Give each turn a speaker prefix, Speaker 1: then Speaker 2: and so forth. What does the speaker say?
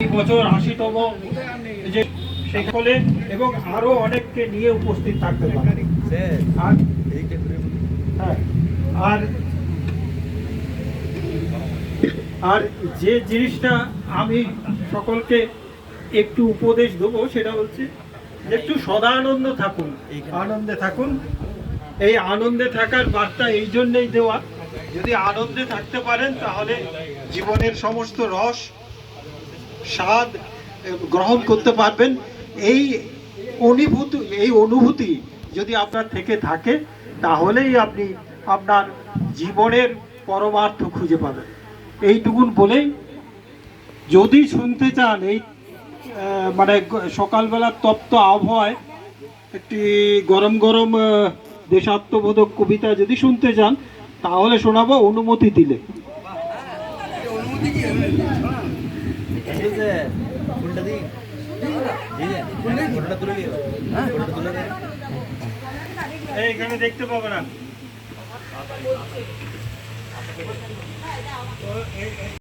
Speaker 1: বছর আশিতম যে সেখানে এবং আরও অনেককে নিয়ে উপস্থিত থাকতে হ্যাঁ আর আর যে জিনিসটা আমি সকলকে একটু উপদেশ দেবো, সেটা হচ্ছে একটু সদানন্দ থাকুন, আনন্দে থাকুন। এই আনন্দে থাকার বার্তা এই জন্যই দেওয়া। যদি আনন্দে থাকতে পারেন, তাহলে জীবনের সমস্ত রস স্বাদ গ্রহণ করতে পারবেন। এই অনুভূতি এই অনুভূতি যদি আপনার থেকে থাকে, তাহলেই আপনি আপনার জীবনের পরমার্থ খুঁজে পাবেন। এইটুকুন বলেই যদি শুনতে চান এই মানে সকালবেলার তপ্ত আবহাওয়ায় একটি গরম গরম দেশাত্মবোধক কবিতা যদি শুনতে চান, তাহলে শোনাবো অনুমতি দিলে।
Speaker 2: ফুলটা
Speaker 1: এইখানে দেখতে পাবো না